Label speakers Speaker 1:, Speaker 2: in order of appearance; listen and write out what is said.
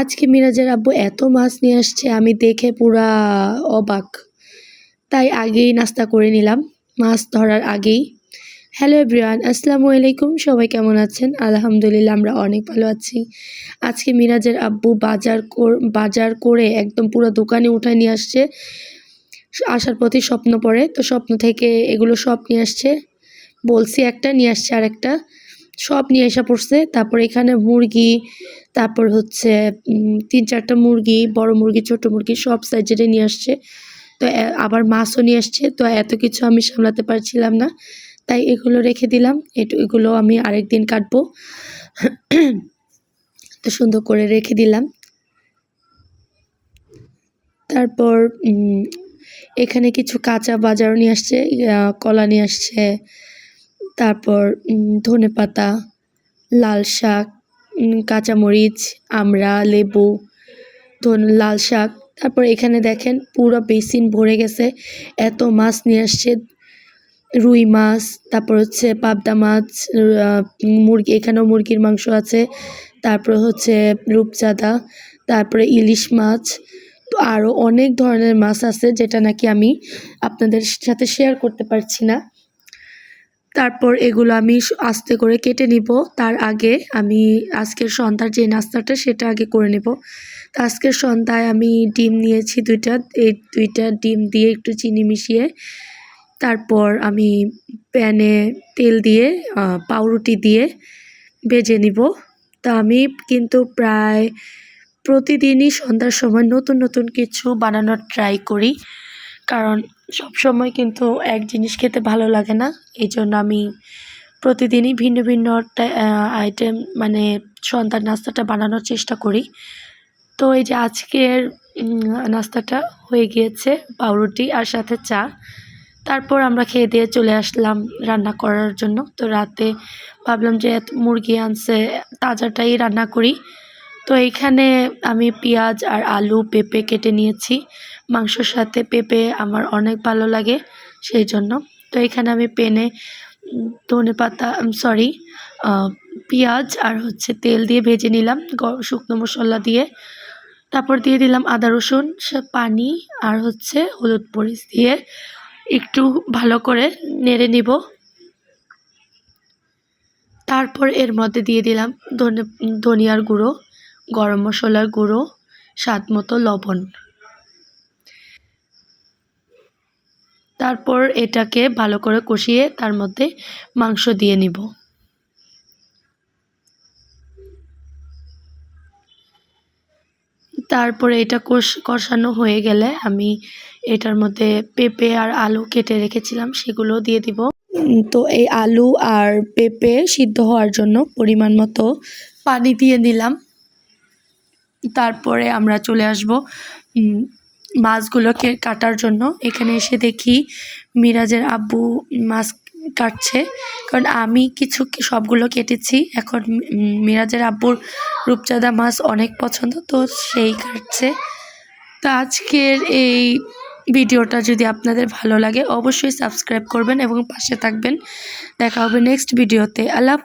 Speaker 1: আজকে মিরাজের আব্বু এত মাছ নিয়ে আসছে, আমি দেখে পুরা অবাক। তাই আগেই নাস্তা করে নিলাম, মাছ ধরার আগেই। হ্যালো এভরিওয়ান, আসসালামু আলাইকুম, সবাই কেমন আছেন? আলহামদুলিল্লাহ, আমরা অনেক ভালো আছি। আজকে মিরাজের আব্বু বাজার বাজার করে একদম পুরো দোকানে উঠায় নিয়ে আসছে। আসার পথে স্বপ্ন পড়ে, তো স্বপ্ন থেকে এগুলো সব নিয়ে আসছে। বলছি একটা, নিয়ে আসছে আর একটা সব নিয়ে এসে পড়ছে। তারপর এখানে মুরগি, তারপর হচ্ছে তিন চারটা মুরগি, বড় মুরগি, ছোট মুরগি সব সাইজেরই নিয়ে আসছে। তো আবার মাছও নিয়ে আসছে। তো, এত কিছু আমি সামলাতে পারছিলাম না। তাই এগুলো রেখে দিলাম। এগুলো আমি আরেকদিন কাটবো। তো, সুন্দর করে রেখে দিলাম। তারপর এখানে কিছু কাঁচা বাজারও নিয়ে আসছে। কলা নিয়ে আসছে। তারপর ধনে পাতা, লাল শাক কাঁচামরিচ, আমড়া, লেবু, ধন, লাল শাক। তারপর এখানে দেখেন পুরো বেসিন ভরে গেছে। এত মাছ নিয়ে আসছে। রুই মাছ, তারপর হচ্ছে পাবদা মাছ মুরগি, এখানেও মুরগির মাংস আছে। তারপর হচ্ছে রূপচাঁদা, তারপরে ইলিশ মাছ। তো আরও অনেক ধরনের মাছ আছে যেটা নাকি আমি আপনাদের সাথে শেয়ার করতে পারছি না। তারপর এগুলো আমি আস্তে করে কেটে নিব। তার আগে আমি আজকের সন্ধ্যার যে নাস্তাটা সেটা আগে করে নেব। তো আজকের সন্ধ্যায় আমি ডিম নিয়েছি দুইটা। এই দুইটা ডিম দিয়ে একটু চিনি মিশিয়ে তারপর আমি প্যানে তেল দিয়ে পাউরুটি দিয়ে ভেজে নিব। তা আমি কিন্তু প্রায় প্রতিদিনই সন্ধ্যার সময় নতুন নতুন কিছু বানানোর ট্রাই করি। কারণ সব সময় কিন্তু এক জিনিস খেতে ভালো লাগে না। এই জন্য আমি প্রতিদিনই ভিন্ন ভিন্ন আইটেম মানে সন্ধ্যার নাস্তাটা বানানোর চেষ্টা করি। তো এই যে আজকের নাস্তাটা হয়ে গিয়েছে, পাউরুটি আর সাথে চা। তারপর আমরা খেয়ে দিয়ে চলে আসলাম রান্না করার জন্য। তো রাতে ভাবলাম যে মুরগি আনছে, তাজাটাই রান্না করি। তো এইখানে আমি পেঁয়াজ আর আলু পেঁপে কেটে নিয়েছি। মাংসর সাথে পেঁপে আমার অনেক ভালো লাগে সেই জন্য তো এখানে আমি পেনে ধনে পাতা সরি পেঁয়াজ আর হচ্ছে তেল দিয়ে ভেজে নিলাম শুকনো মশলা দিয়ে। তারপর দিয়ে দিলাম আদা রসুন পানি আর হচ্ছে হলুদ মরিচ দিয়ে একটু ভালো করে নেড়ে নিব। তারপর এর মধ্যে দিয়ে দিলাম ধনে, ধনিয়ার গুঁড়ো। গরম মশলার গুঁড়ো, স্বাদ মতো লবণ। তারপর এটাকে ভালো করে কষিয়ে তার মধ্যে মাংস দিয়ে নিব। তারপরে এটা কষ কষানো হয়ে গেলে আমি এটার মধ্যে পেঁপে আর আলু কেটে রেখেছিলাম, সেগুলো দিয়ে দিব। তো এই আলু আর পেঁপে সিদ্ধ হওয়ার জন্য পরিমাণ মতো পানি দিয়ে নিলাম। তারপরে আমরা চলে আসব মাছগুলোকে কাটার জন্য। এখানে এসে দেখি মিরাজের আব্বু মাছ কাটছে। কারণ আমি কিছু সবগুলো কেটেছি। এখন মিরাজের আব্বুর রূপচাঁদা মাছ অনেক পছন্দ, তো সেই কাটছে। তো আজকের এই ভিডিওটা যদি আপনাদের ভালো লাগে, অবশ্যই সাবস্ক্রাইব করবেন এবং পাশে থাকবেন। দেখা হবে নেক্সট ভিডিওতে। আল্লাহ